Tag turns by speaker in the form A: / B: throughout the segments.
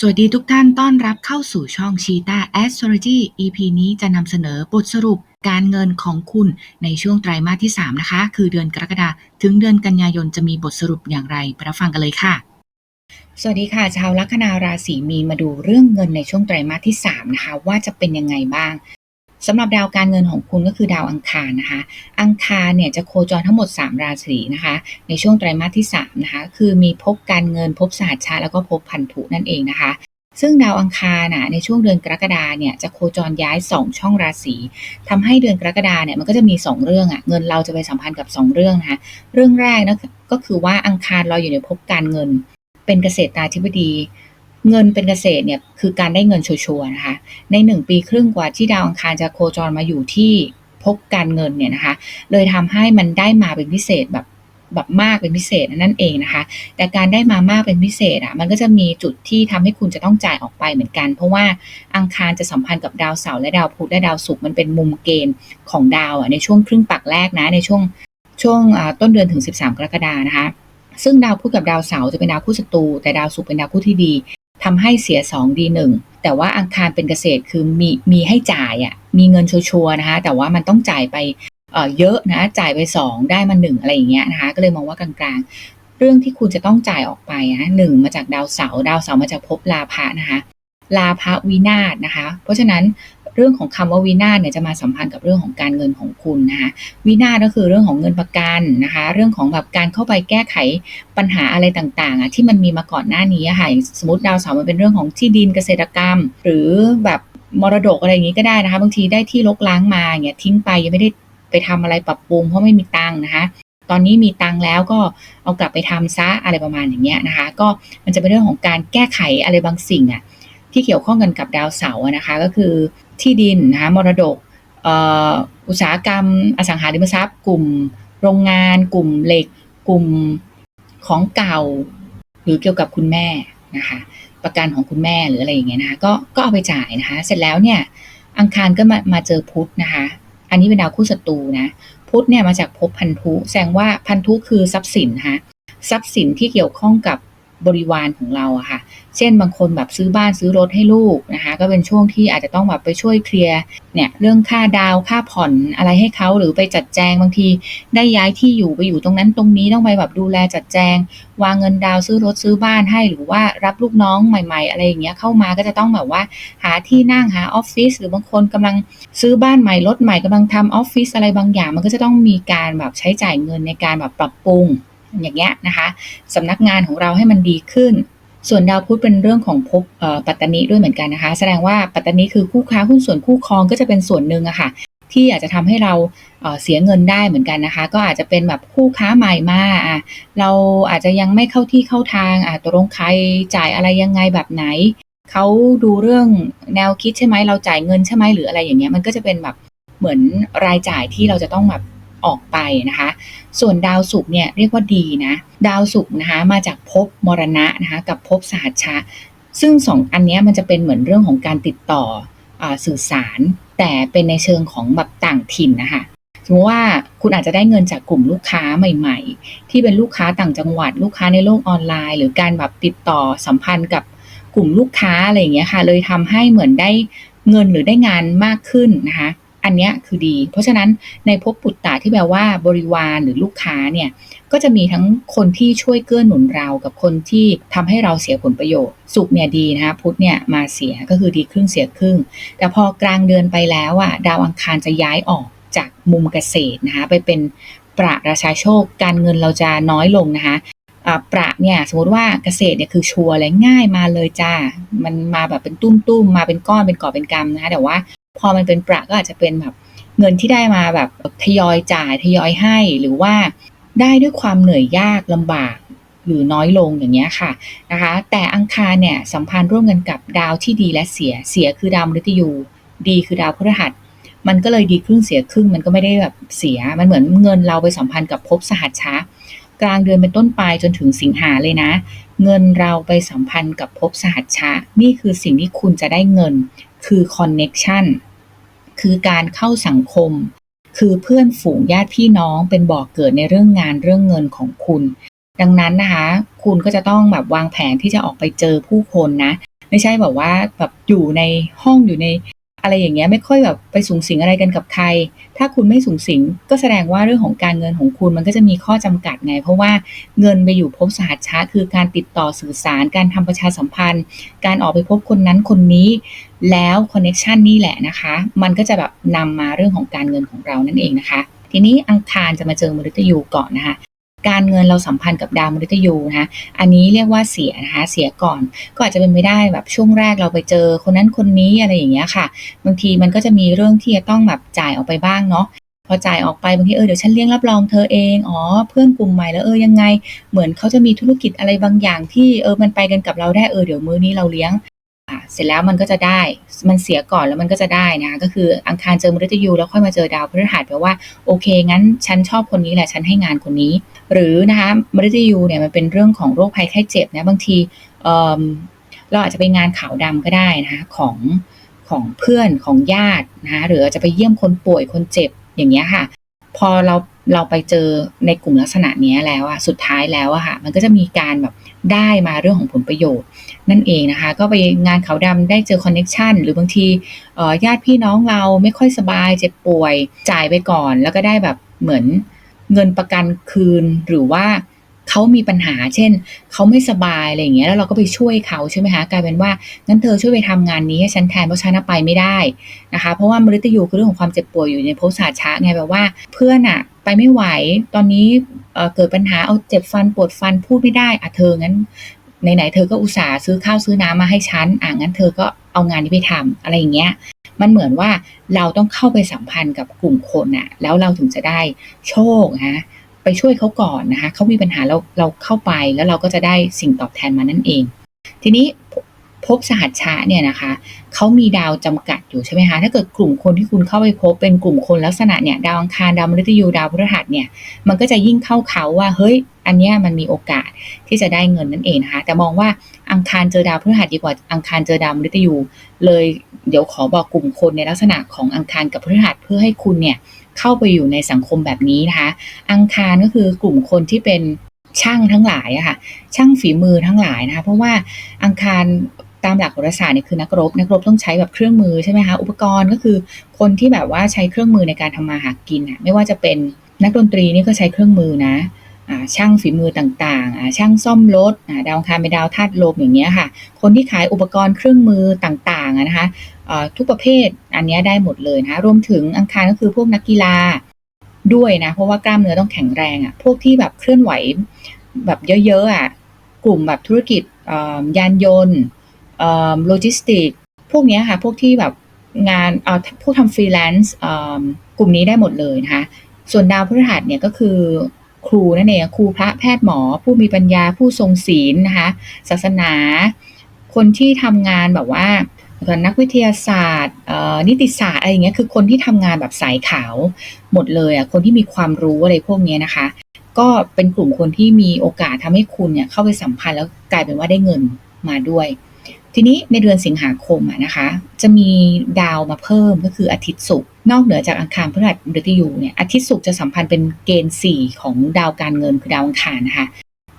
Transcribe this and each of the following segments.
A: สวัสดีทุกท่านต้อนรับเข้าสู่ช่อง Cheetah Astrology EP นี้จะนำเสนอบทสรุปการเงินของคุณในช่วงไตรมาสที่ 3 นะคะ คือเดือนกรกฎาถึงเดือนกันยายนจะมีบทสรุปอย่างไรไปรับฟังกันเลยค่ะ สวัสดีค่ะ ชาวลัคนาราศีมีนมาดูเรื่องเงินในช่วงไตรมาสที่ 3 นะคะ ว่าจะเป็นยังไงบ้าง สำหรับดาวการเงินของคุณก็คือดาวอังคารนะคะ อังคารเนี่ยจะโคจรทั้งหมด 3 ราศีนะคะ ในช่วงไตรมาสที่3นะคะ คือมีภพการเงินภพสหัชชาแล้วก็ภพพันธุนั่นเองนะคะ ซึ่งดาวอังคารนะในช่วงเดือนกรกฎาเนี่ยจะโคจรย้าย 2 ช่องราศีทำให้เดือนกรกฎาเนี่ยมันก็จะมี 2 เรื่องอะ่ะเงินเราจะไปสัมพันธ์กับ 2 เรื่องนะคะ เรื่องแรกนะก็คือว่าอังคารเราอยู่ในภพการเงิน เป็นเกษตรตาธิบดี เงินเป็นเกษตรเนี่ยคือการได้เงินชัวร์นะคะ ในหนึ่งปีครึ่งกว่าที่ดาวอังคารจะโคจรมาอยู่ที่ภพการเงินเนี่ยนะคะ เลยทำให้มันได้มาเป็นพิเศษแบบแบบมากเป็นพิเศษนั่นเองนะคะ แต่การได้มามากเป็นพิเศษอะ่ะมันก็จะมีจุดที่ทำให้คุณจะต้องจ่ายออกไปเหมือนกัน เพราะว่าอังคารจะสัมพันธ์กับดาวเสาร์และดาวพุธและดาวศุกร์มันเป็นมุมเกณฑ์ของดาวอะในช่วงครึ่งปักแรกนะในช่วงช่วงต้นเดือนถึง 13 กรกฎานะคะซึ่งดาวพุธกับดาวเสาร์จะเป็นดาวคู่ศัตรูแต่ดาวศุกร์เป็นดาวคู่ที่ดี ทำให้เสีย 2 ดีหนึ่งแต่ว่าอังคารเป็นเกษตรคือมีมีให้จ่ายอะ่ะมีเงินชัวร์นะคะ แต่ว่ามันต้องจ่ายไปเเยอะนะจ่ายไป 2 ได้มา1อะไรอย่างเงี้ยนะคะ ก็เลยมองว่ากลางๆ เรื่องที่คุณจะต้องจ่ายออกไปนะหนึ่งมาจากดาวเสาร์ดาวเสาร์มาจากภพลาภะนะคะลาภะวินาศนะคะ เพราะฉะนั้น เรื่องของคำว่าวินาศเนี่ยจะมาสัมพันธ์กับเรื่องของการเงินของคุณนะคะวินาศก็คือเรื่องของเงินประกันนะคะ เรื่องของแบบการเข้าไปแก้ไขปัญหาอะไรต่างๆอะที่มันมีมาก่อนหน้านี้ค่ะสมมติดาวเสาร์มันเป็นเรื่องของที่ดินเกษตรกรรม หรือแบบมรดกอะไรอย่างนี้ก็ได้นะคะ บางทีได้ที่ลกล้างมาเนี่ยทิ้งไปยังไม่ได้ไปทำอะไรปรับปรุงเพราะไม่มีตังค์นะคะตอนนี้มีตังค์แล้วก็เอากลับไปทำซะอะไรประมาณอย่างเงี้ยนะคะ ก็มันจะเป็นเรื่องของการแก้ไขอะไรบางสิ่งอะที่เกี่ยวข้องกันกับดาวเสาร์นะคะ ก็คือ ที่ดินนะคะมรดกอุตสาหกรรม อสังหาริมทรัพย์ กลุ่มโรงงาน กลุ่มเหล็ก กลุ่มของเก่า หรือเกี่ยวกับคุณแม่นะคะประกันของคุณแม่หรืออะไรอย่างเงี้ยนะคะก็ก็เอาไปจ่ายนะคะ เสร็จแล้วเนี่ยอังคารก็มามาเจอพุธนะคะ อันนี้เป็นดาวคู่ศัตรูนะพุธเนี่ยมาจากภพพันธุแสดงว่าพันธุคือทรัพย์สินนะคะทรัพย์สินที่เกี่ยวข้องกับ บริวารของเราอะค่ะ เช่นบางคนแบบซื้อบ้านซื้อรถให้ลูกนะคะ ก็เป็นช่วงที่อาจจะต้องแบบไปช่วยเคลียร์เนี่ยเรื่องค่าดาวค่าผ่อนอะไรให้เขาหรือไปจัดแจงบางที ได้ย้ายที่อยู่ไปอยู่ตรงนั้นตรงนี้ต้องไปแบบดูแลจัดแจง วางเงินดาวซื้อรถซื้อบ้านให้หรือว่ารับลูกน้องใหม่ ๆ อะไรอย่างเงี้ยเข้ามาก็จะต้องแบบว่า หาที่นั่งหาออฟฟิศหรือบางคนกำลังซื้อบ้านใหม่รถใหม่กำลังทำออฟฟิศอะไรบางอย่าง มันก็จะต้องมีการแบบใช้จ่ายเงินในการแบบปรับปรุง อย่างเงี้ยนะคะสำนักงานของเราให้มันดีขึ้น ส่วนดาวพุธเป็นเรื่องของภพปัตตานีด้วยเหมือนกันนะคะ แสดงว่าปัตตานีคือคู่ค้าหุ้นส่วนคู่ครองก็จะเป็นส่วนหนึ่งอะคะ่ะที่อาจจะทำให้เราเสียเงินได้เหมือนกันนะคะ ก็อาจจะเป็นแบบคู่ค้าใหม่มาอะเราอาจจะยังไม่เข้าที่เข้าทางอะตกลงใครจ่ายอะไรยังไงแบบไหนเขาดูเรื่องแนวคิดใช่ไหมเราจ่ายเงินใช่ไหมหรืออะไรอย่างเงี้ยมันก็จะเป็นแบบเหมือนรายจ่ายที่เราจะต้องแบบ ออกไปนะคะ ส่วนดาวศุกร์เนี่ยเรียกว่าดีนะ ดาวศุกร์นะคะมาจากภพมรณะนะคะกับภพสหัชชะ ซึ่งสองอันนี้มันจะเป็นเหมือนเรื่องของการติดต่ออสื่อสาร แต่เป็นในเชิงของแบบต่างถิ่นนะคะสมมติว่าคุณอาจจะได้เงินจากกลุ่มลูกค้าใหม่ ๆ ที่เป็นลูกค้าต่างจังหวัด ลูกค้าในโลกออนไลน์ หรือการแบบติดต่อสัมพันธ์กับกลุ่มลูกค้าอะไรอย่างเงี้ยค่ะ เลยทำให้เหมือนได้เงินหรือได้งานมากขึ้นนะคะ อันนี้คือดี เพราะฉะนั้นในภพปุตตะที่แปลว่าบริวารหรือลูกค้าเนี่ยก็จะมีทั้งคนที่ช่วยเกื้อหนุนเรากับคนที่ทำให้เราเสียผลประโยชน์ สุขเนี่ยดีนะคะพุธเนี่ยมาเสียก็คือดีครึ่งเสียครึ่ง แต่พอกลางเดือนไปแล้วอะดาวอังคารจะย้ายออกจากมุมเกษตรนะคะไปเป็นประราชาโชคการเงินเราจะน้อยลงนะคะประเนี่ยสมมติว่าเกษตรเนี่ยคือชัวร์เลยง่ายมาเลยจ้า มันมาแบบเป็นตุ้มๆมาเป็นก้อนเป็นกอบเป็นกำนะคะแต่ว่า พอมันเป็นประก็อาจจะเป็นแบบเงินที่ได้มาแบบทยอยจ่ายทยอยให้หรือว่าได้ด้วยความเหนื่อยยากลำบากหรือน้อยลงอย่างเงี้ยค่ะนะคะ แต่อังคารเนี่ยสัมพันธ์ร่วมกันกับดาวที่ดีและเสียเสียคือดาวมฤตยู ดีคือดาวพฤหัส มันก็เลยดีครึ่งเสียครึ่งมันก็ไม่ได้แบบเสียมันเหมือนเงินเราไปสัมพันธ์กับภพสหัชชะกลางเดือนเป็นต้นไปจนถึงสิงหาเลยนะ เงินเราไปสัมพันธ์กับภพสหัชชะ นี่คือสิ่งที่คุณจะได้เงิน คือคอนเน็กชันคือการเข้าสังคม คือเพื่อนฝูงญาติพี่น้องเป็นบ่อกเกิดในเรื่องงานเรื่องเงินของคุณ ดังนั้นนะคะ คุณก็จะต้องแบบวางแผนที่จะออกไปเจอผู้คนนะ ไม่ใช่แบบว่าแบบอยู่ในห้องอยู่ใน อะไรอย่างเงี้ยไม่ค่อยแบบไปสูงสิงอะไรกันกับใคร ถ้าคุณไม่สูงสิงก็แสดงว่าเรื่องของการเงินของคุณมันก็จะมีข้อจำกัดไง เพราะว่าเงินไปอยู่ภพสหัชชะคือการติดต่อสื่อสาร การทำประชาสัมพันธ์ การออกไปพบคนนั้นคนนี้ แล้วคอนเน็ชันนี่แหละนะคะ มันก็จะแบบนำมาเรื่องของการเงินของเรานั่นเองนะคะ ทีนี้อังคารจะมาเจอมฤตยูก่อนนะคะ การเงินเราสัมพันธ์กับดาวมฤตยูนะคะอันนี้เรียกว่าเสียนะคะเสียก่อนก็อาจจะเป็นไม่ได้แบบช่วงแรกเราไปเจอคนนั้นคนนี้อะไรอย่างเงี้ยค่ะ บางทีมันก็จะมีเรื่องที่จะต้องแบบจ่ายออกไปบ้างเนาะพอจ่ายออกไปบางทีเออเดี๋ยวฉันเลี้ยงรับรองเธอเองอ๋อเพื่อนกลุ่มใหม่แล้วเออยังไง เหมือนเขาจะมีธุรกิจอะไรบางอย่างที่เออมันไปกันกับเราได้เออเดี๋ยวมื้อนี้เราเลี้ยง เสร็จแล้วมันก็จะได้ มันเสียก่อนแล้วมันก็จะได้นะ ก็คืออังคารเจอมฤตยูแล้วค่อยมาเจอดาวพฤหัสแปลว่าโอเค งั้นฉันชอบคนนี้แหละฉันให้งานคนนี้ หรือนะคะมฤตยูเนี่ยมันเป็นเรื่องของโรคภัยไข้เจ็บนะบางทีเเราอาจจะไปงานขาวดำก็ได้นะคะของของเพื่อนของญาตินะคะหรืออาจจะไปเยี่ยมคนป่วยคนเจ็บอย่างเงี้ยค่ะ พอเราเราไปเจอในกลุ่มลักษณะเนี้ยแล้วอะสุดท้ายแล้วอะค่ะมันก็จะมีการแบบ ได้มาเรื่องของผลประโยชน์ นั่นเองนะคะ ก็ไปงานขาวดำได้เจอคอนเน็ชันหรือบางทีญาติพี่น้องเราไม่ค่อยสบายเจ็บป่วยจ่ายไปก่อน แล้วก็ได้แบบเหมือนเงินประกันคืนหรือว่า เขามีปัญหา เช่น เขาไม่สบายอะไรอย่างเงี้ย แล้วเราก็ไปช่วยเขาใช่ไหมคะ กลายเป็นว่า งั้นเธอช่วยไปทำงานนี้ให้ฉันแทนเพราะฉันไปไม่ได้นะคะ เพราะว่ามฤตยูคือเรื่องของความเจ็บป่วยอยู่ในภพศาสตร์ช้าไงแบบว่า เพื่อนอะไปไม่ไหว ตอนนี้เอ่อเกิดปัญหา เอาเจ็บฟันปวดฟันพูดไม่ได้อะเธอ งั้นไหนๆเธอก็อุตส่าห์ซื้อข้าวซื้อน้ำมาให้ฉันอะงั้นเธอก็เอางานนี้ไปทำอะไรอย่างเงี้ยมันเหมือนว่าเราต้องเข้าไปสัมพันธ์กับกลุ่มคนน่ะแล้วเราถึงจะได้โชคนะ ไปช่วยเขาก่อนนะคะเขามีปัญหาเราเราเข้าไปแล้วเราก็จะได้สิ่งตอบแทนมานั่นเอง ทีนี้ภพสหัชชะเนี่ยนะคะเขามีดาวจำกัดอยู่ใช่ไหมคะถ้าเกิดกลุ่มคนที่คุณเข้าไปพบเป็นกลุ่มคนลักษณะเนี่ยดาวอังคารดาวมฤตยูดาวพฤหัสเนี่ยมันก็จะยิ่งเข้าเขาว่าเฮ้ยอันเนี้ยมันมีโอกาสที่จะได้เงินนั่นเองนะคะแต่มองว่าอังคารเจอดาวพฤหัสดีกว่าอังคารเจอดาวมฤตยูเลยเดี๋ยวขอบอกกลุ่มคนในลักษณะของอังคารกับพฤหัสเพื่อให้คุณเนี่ย เข้าไปอยู่ในสังคมแบบนี้นะคะ อังคารก็คือกลุ่มคนที่เป็นช่างทั้งหลายอะค่ะช่างฝีมือทั้งหลายนะคะเพราะว่าอังคารตามหลักโหราศาสตร์เนี่ยคือนักรบนักรบต้องใช้แบบเครื่องมือใช่ไหมคะอุปกรณ์ก็คือคนที่แบบว่าใช้เครื่องมือในการทำมาหากินอะไม่ว่าจะเป็นนักดนตรีนี่ก็ใช้เครื่องมือนะช่างฝีมือต่างๆ ช่างซ่อมรถดาวคารเป็นดาวธาตุลมอย่างเงี้ยค่ะ คนที่ขายอุปกรณ์เครื่องมือต่างๆนะคะ ทุกประเภทอันนี้ได้หมดเลยนะรวมถึงอังคารก็คือพวกนักกีฬาด้วยนะ เพราะว่ากล้ามเนื้อต้องแข็งแรงอะพวกที่แบบเคลื่อนไหวแบบเยอะๆอะกลุ่มแบบธุรกิจยานยนต์โลจิสติกพวกนี้ค่ะพวกที่แบบงานเอ่อพวกทำฟรีแลนซ์กลุ่มนี้ได้หมดเลยนะคะส่วนดาวพฤหัสเนี่ยก็คือครูนั่นเองครูพระแพทย์หมอ ผู้มีปัญญาผู้ทรงศีลนะคะศาสนา คนที่ทำงานแบบว่า นักวิทยาศาสตร์นิติศาสตร์อะไรอย่างเงี้ยคือคนที่ทำงานแบบสายขาวหมดเลยอะคนที่มีความรู้อะไรพวกนี้นะคะ ก็เป็นกลุ่มคนที่มีโอกาสทำให้คุณเนี่ยเข้าไปสัมพันธ์แล้วกลายเป็นว่าได้เงินมาด้วย ทีนี้ในเดือนสิงหาคมอะนะคะ จะมีดาวมาเพิ่มก็คืออาทิตย์ศุกร์นอกเหนือจากอังคารพฤหัสมฤตยูเนี่ยอาทิตย์ศุกร์จะสัมพันธ์เป็นเกณฑ์สี่ของดาวการเงินคือดาวอังคารนะคะ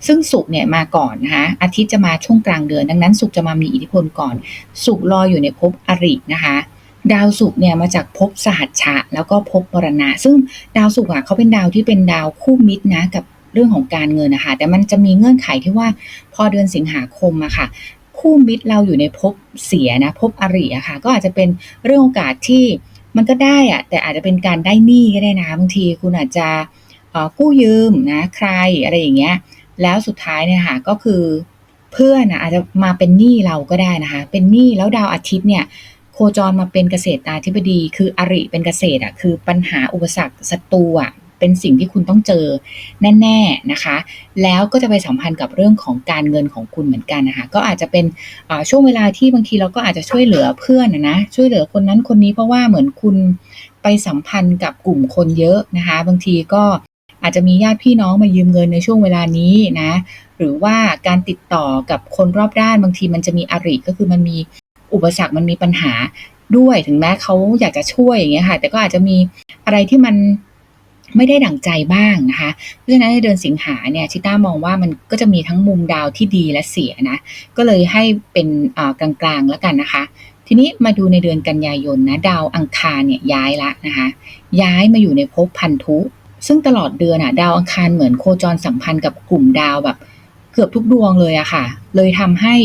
A: ซึ่งศุกเนี่ยมาก่อนนะคะอาทิตย์จะมาช่วงกลางเดือน ดังนั้นศุกจะมามีอิทธิพลก่อนศุกรออยู่ในภพอรินะคะ ดาวศุกเนี่ยมาจากภพสหัชชะ แล้วก็ภพมรณะ ซึ่งดาวศุกอะเขาเป็นดาวที่เป็นดาวคู่มิตรนะกับเรื่องของการเงินนะคะแต่มันจะมีเงื่อนไขที่ว่าพอเดือนสิงหาคมอะค่ะ คู่มิตรเราอยู่ในภพเสียนะภพอริอะค่ะ ก็อาจจะเป็นเรื่องโอกาสที่มันก็ได้อะแต่อาจจะเป็นการได้หนี้ก็ได้นะบางทีคุณอาจจะกู้ยืมนะใครอะไรอย่างเงี้ย แล้วสุดท้ายเนี่ยค่ะก็คือเพื่อนอาจจะมาเป็นหนี้เราก็ได้นะคะ เป็นหนี้แล้วดาวอาทิตย์เนี่ยโคจรมาเป็นเกษตรตาธิบดี คืออริเป็นเกษตรอะคือปัญหาอุปสรรคศัตรูอะเป็นสิ่งที่คุณต้องเจอแน่ ๆนะคะ แล้วก็จะไปสัมพันธ์กับเรื่องของการเงินของคุณเหมือนกันนะคะ ก็อาจจะเป็นช่วงเวลาที่บางทีเราก็อาจจะช่วยเหลือเพื่อนนะ ช่วยเหลือคนนั้นคนนี้เพราะว่าเหมือนคุณไปสัมพันธ์กับกลุ่มคนเยอะนะคะ บางทีก็ อาจจะมีญาติพี่น้องมายืมเงินในช่วงเวลานี้นะ หรือว่าการติดต่อกับคนรอบด้านบางทีมันจะมีอริก็คือมันมีอุปสรรคมันมีปัญหาด้วยถึงแม้เขาอยากจะช่วยอย่างเงี้ยค่ะ แต่ก็อาจจะมีอะไรที่มันไม่ได้ดั่งใจบ้างนะคะ เพราะฉะนั้นในเดือนสิงหาเนี่ยชิต้ามองว่ามันก็จะมีทั้งมุมดาวที่ดีและเสียนะ ก็เลยให้เป็นกลางๆแล้วกันนะคะ ทีนี้มาดูในเดือนกันยายนนะ ดาวอังคารเนี่ยย้ายละนะคะ ย้ายมาอยู่ในภพพันธุ ซึ่งตลอดเดือนอะดาวอังคารเหมือนโคจรสัมพันธ์กับกลุ่มดาวแบบเกือบทุกดวงเลยอะค่ะ เลยทำให้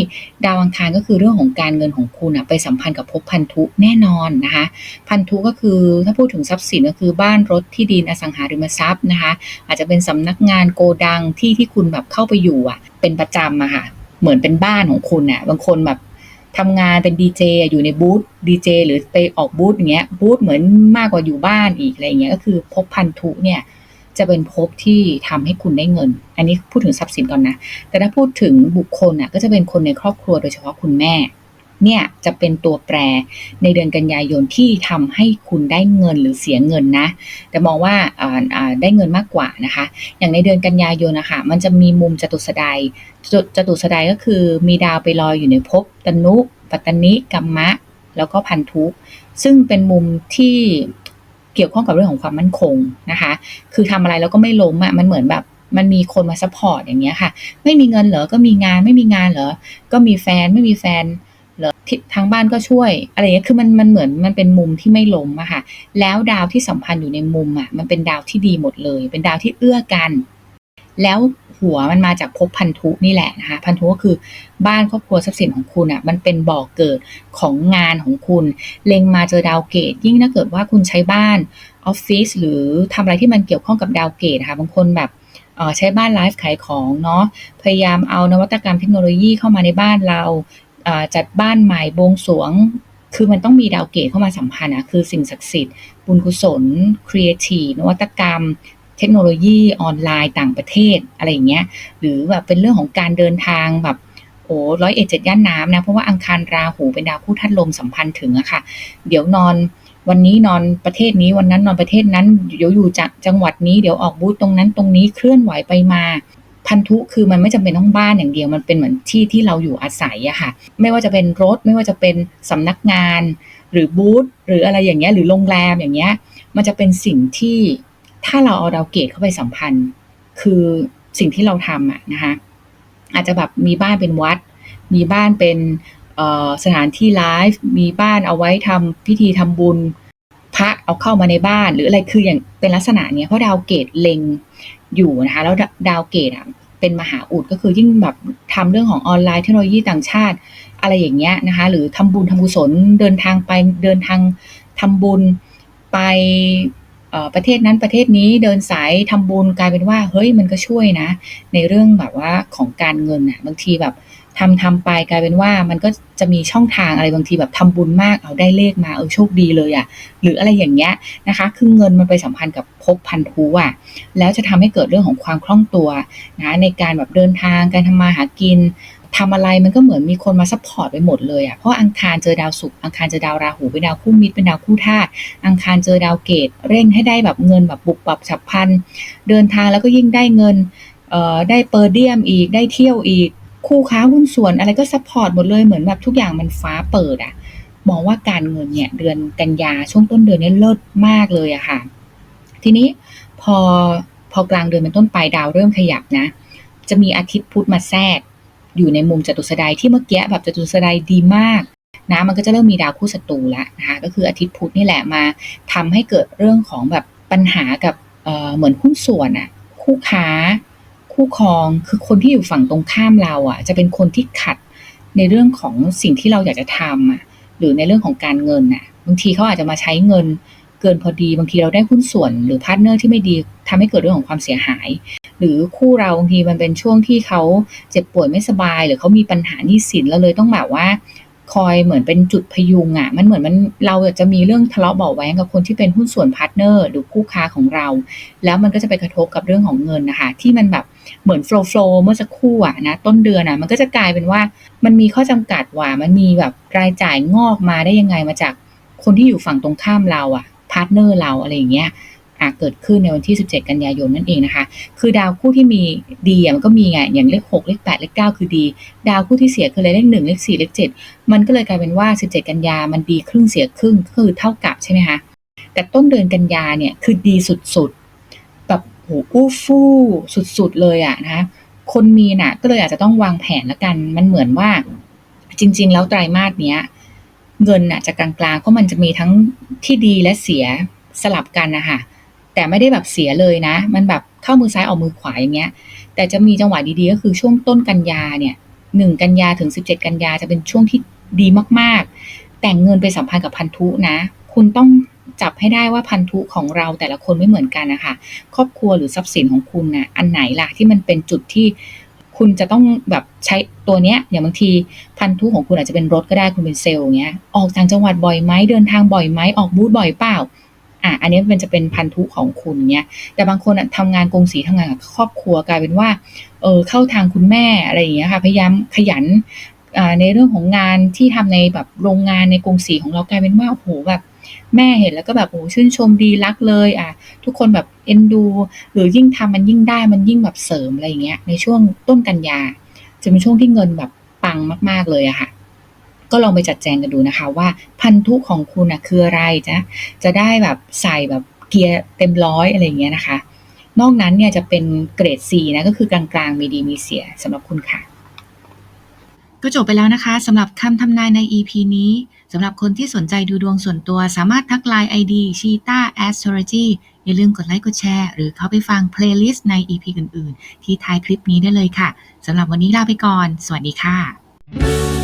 A: ดาวอังคารก็คือเรื่องของการเงินของคุณอะไปสัมพันธ์กับภพพันธุแน่นอนนะคะ พันธุก็คือถ้าพูดถึงทรัพย์สินก็คือบ้านรถที่ดินอสังหาริมทรัพย์นะคะ อาจจะเป็นสำนักงานโกดังที่ที่คุณแบบเข้าไปอยู่อะเป็นประจำอะค่ะ เหมือนเป็นบ้านของคุณอะบางคนแบบ ทำงานเป็นดีเจอยู่ในบูธดีเจหรือไปออกบูธอย่างเงี้ยบูธเหมือนมากกว่าอยู่บ้านอีกอะไรเงี้ยก็คือภพพันธุเนี่ยจะเป็นภพที่ทำให้คุณได้เงิน อันนี้พูดถึงทรัพย์สินก่อนนะ แต่ถ้าพูดถึงบุคคลอะก็จะเป็นคนในครอบครัวโดยเฉพาะคุณแม่ เนี่ยจะเป็นตัวแปรในเดือนกันยายนที่ทำให้คุณได้เงินหรือเสียเงินนะ แต่มองว่าได้เงินมากกว่านะคะ อย่างในเดือนกันยายนนะคะมันจะมีมุมจตุสดายจตุสดายก็คือมีดาวไปลอยอยู่ในภพตนุ ปัตตนิกัมมะ แล้วก็พันธุซึ่งเป็นมุมที่เกี่ยวข้องกับเรื่องของความมั่นคงนะคะ คือทำอะไรแล้วก็ไม่ล้มอะ่ะมันเหมือนแบบมันมีคนมาซัพพอร์ตอย่างเงี้ยค่ะ ไม่มีเงินเหรอ ก็มีงาน ไม่มีงานเหรอ ก็มีแฟน ไม่มีแฟน ทางบ้านก็ช่วย อะไรเงี้ยคือมันมันเหมือนมันเป็นมุมที่ไม่ล้มอะค่ะ แล้วดาวที่สัมพันธ์อยู่ในมุมอะมันเป็นดาวที่ดีหมดเลย เป็นดาวที่เอื้อกัน แล้วหัวมันมาจากภพพันธุนี่แหละนะคะ พันธุก็คือบ้านครอบครัวทรัพย์สินของคุณอะ่ะ มันเป็นบ่อกเกิดของงานของคุณ เล็งมาเจอดาวเกต ยิ่งถ้าเกิดว่าคุณใช้บ้านออฟฟิศหรือทำอะไรที่มันเกี่ยวข้องกับดาวเกตนะคะบางคนแบบใช้บ้านไลฟ์ขายของเนาะ พยายามเอานวัตกรรมเทคโนโลยีเข้ามาในบ้านเรา จัดบ้านใหม่บวงสวง คือมันต้องมีดาวเกตเข้ามาสัมพันธ์อะคือสิ่งศักดิ์สิทธิ์บุญกุศลครีเอทีฟนวัตกรรม เทคโนโลยีออนไลน์ต่างประเทศอะไรอย่างเงี้ยหรือแบบเป็นเรื่องของการเดินทางแบบโอ้ร้อยเอ็ดเจ็ดย่านน้ำนะ เพราะว่าอังคารราหูเป็นดาวคู่ธาตุลมสัมพันธ์ถึงอะค่ะ เดี๋ยวนอนวันนี้นอนประเทศนี้วันนั้นนอนประเทศนั้น เดี๋ยวอยู่จากจังหวัดนี้เดี๋ยวออกบูธตรงนั้นตรงนี้เคลื่อนไหวไปมา พันธุคือมันไม่จำเป็นต้องบ้านอย่างเดียว มันเป็นเหมือนที่ที่เราอยู่อาศัยอะค่ะ ไม่ว่าจะเป็นรถ ไม่ว่าจะเป็นสำนักงาน หรือบูธหรืออะไรอย่างเงี้ยหรือโรงแรมอย่างเงี้ย มันจะเป็นสิ่งที่ถ้าเราเอาดาวเกตเข้าไปสัมพันธ์ คือสิ่งที่เราทำอะนะคะอาจจะแบบมีบ้านเป็นวัด มีบ้านเป็นสถานที่ไลฟ์มีบ้านเอาไว้ทำพิธีทำบุญ พระเอาเข้ามาในบ้านหรืออะไรคืออย่างเป็นลักษณะเนี้ยเพราะดาวเกตเล็ง อยู่นะคะแล้วดาวเกตอะเป็นมหาอุดก็คือยิ่งแบบทำเรื่องของออนไลน์เทคโนโลยีต่างชาติ อะไรอย่างเงี้ยนะคะหรือทำบุญทำกุศลเดินทางไปเดินทางทำบุญไปประเทศนั้นประเทศนี้เดินสายทำบุญกลายเป็นว่า เฮ้ยมันก็ช่วยนะ ในเรื่องแบบว่าของการเงินอะบางทีแบบ ทำทำไปกลายเป็นว่ามันก็จะมีช่องทางอะไรบางทีแบบทำบุญมากเอาได้เลขมาเออโชคดีเลยอะ่ะหรืออะไรอย่างเงี้ยนะคะคือเงินมันไปสัมพันธ์กับภพพันธุอะแล้วจะทำให้เกิดเรื่องของความคล่องตัวนะในการแบบเดินทางการทำมาหากินทำอะไรมันก็เหมือนมีคนมาซัพพอร์ตไปหมดเลยอะ่ะเพราะอังคารเจอดาวศุกร์อังคารเจอดาวราหูเป็นดาวคู่มิตรเป็นดาวคู่ธาตุอังคารเจอดาวเกตเร่งให้ได้แบบเงินแบบบุกปับฉับพลันเดินทางแล้วก็ยิ่งได้เงินเอ่อได้เปอร์เดียมอีกได้เที่ยวอีก คู่ค้าหุ้นส่วนอะไรก็ซัพพอร์ตหมดเลยเหมือนแบบทุกอย่างมันฟ้าเปิดอะมองว่าการเงินเนี่ยเดือนกันยาช่วงต้นเดือนนี้เลิศมากเลยอะค่ะ ทีนี้พอพอกลางเดือนเป็นต้นไปดาวเริ่มขยับนะ จะมีอาทิตย์พุธมาแทรก อยู่ในมุมจตุสดายที่เมื่อกี้แบบจตุสดายดีมากนะมันก็จะเริ่มมีดาวคู่ศัตรูแล้วนะคะก็คืออาทิตย์พุธนี่แหละมาทำให้เกิดเรื่องของแบบปัญหากับเเหมือนหุ้นส่วนอะคู่ค้า คู่ครองคือคนที่อยู่ฝั่งตรงข้ามเราอะ จะเป็นคนที่ขัดในเรื่องของสิ่งที่เราอยากจะทำอะหรือในเรื่องของการเงินอะบางทีเขาอาจจะมาใช้เงินเกินพอดีบางทีเราได้หุ้นส่วน หรือพาร์ทเนอร์ที่ไม่ดีทำให้เกิดเรื่องของความเสียหาย หรือคู่เราบางทีมันเป็นช่วงที่เขาเจ็บป่วยไม่สบาย หรือเขามีปัญหาหนี้สินเราเลยต้องแบบว่า คอยเหมือนเป็นจุดพยุงอะ่ะ มันเหมือนมันเราจะมีเรื่องทะเลาะเบาแหวงกับคนที่เป็นหุ้นส่วนพาร์ทเนอร์หรือคู่ค้าของเรา แล้วมันก็จะไปกระทบกับเรื่องของเงินนะคะ ที่มันแบบ เหมือนโฟล์โฟล์เมื่อสักครู่อะนะต้นเดือนอะมันก็จะกลายเป็นว่ามันมีข้อจำกัดว่ามันมีแบบรายจ่ายงอกมาได้ยังไงมาจากคนที่อยู่ฝั่งตรงข้ามเราอะพาร์ทเนอร์เราอะไรอย่างเงี้ยเกิดขึ้นในวันที่ 17 กันยายนนั่นเองนะคะ คือดาวคู่ที่มีดีมันก็มีไง อย่างเลข 6 เลข 8 เลข 9 คือดี ดาวคู่ที่เสียคือเลข 1 เลข 4 เลข 7 มันก็เลยกลายเป็นว่า 17 กันยามันดีครึ่งเสียครึ่งก็คือเท่ากับใช่ไหมคะ แต่ต้นเดือนกันยาเนี่ยคือดีสุด อู้ฟู่สุดๆเลยอะนะคะคนมีน่ะก็เลยอาจจะต้องวางแผนละกัน มันเหมือนว่า จริง ๆ แล้วไตรมาสเนี้ย เงินน่ะจะกลางๆเพราะมันจะมีทั้งที่ดีและเสียสลับกันนะคะแต่ไม่ได้แบบเสียเลยนะ มันแบบเข้ามือซ้ายออกมือขวาอย่างเงี้ย แต่จะมีจังหวะดีๆก็คือช่วงต้นกันยาเนี่ยหนึ่งกันยาถึงสิบเจ็ดกันยาจะเป็นช่วงที่ดีมากๆ แต่งเงินไปสัมพันธ์กับพันธุนะ คุณต้อง จับให้ได้ว่าพันธุของเราแต่ละคนไม่เหมือนกันนะคะครอบครัวหรือทรัพย์สินของคุณน่ะอันไหนล่ะที่มันเป็นจุดที่คุณจะต้องแบบใช้ตัวเนี้ยอย่างบางทีพันธุของคุณอาจจะเป็นรถก็ได้คุณเป็นเซลล์อย่างเงี้ยออกต่างจังหวัดบ่อยไหมเดินทางบ่อยไหมออกบูธบ่อยเปล่าอะอันนี้มันจะเป็นพันธุของคุณเนี้ยแต่บางคนอะทำงานกงสีทำงานกับครอบครัวกลายเป็นว่าเออเข้าทางคุณแม่อะไรอย่างเงี้ยค่ะพยายามขยันอ่าในเรื่องของงานที่ทำในแบบโรงงานในกงสีของเรากลายเป็นว่าโอ้โหแบบ แม่เห็นแล้วก็แบบโอ้ชื่นชมดีรักเลยอะทุกคนแบบเอ็นดู หรือยิ่งทำมันยิ่งได้มันยิ่งแบบเสริมอะไรอย่างเงี้ยในช่วงต้นกันยา จะเป็นช่วงที่เงินแบบปังมาก ๆเลยอะค่ะก็ลองไปจัดแจงกันดูนะคะว่าพันธุของคุณอะคืออะไรจะจะได้แบบใส่แบบเกียร์เต็มร้อยอะไรอย่างเงี้ยนะคะ นอกนั้นเนี่ยจะเป็นเกรด C นะก็คือกลางๆมีดีมีเสียสำหรับคุณค่ะ ก็จบไปแล้วนะคะสำหรับคำทำนายใน EP นี้สำหรับคนที่สนใจดูดวงส่วนตัวสามารถทักไลน์ ID Cheetah Astrology อย่าลืมกดไลค์กดแชร์ หรือเข้าไปฟังเพลย์ลิสต์ใน EP อื่น ๆ ที่ท้ายคลิปนี้ได้เลยค่ะสำหรับวันนี้ลาไปก่อน สวัสดีค่ะ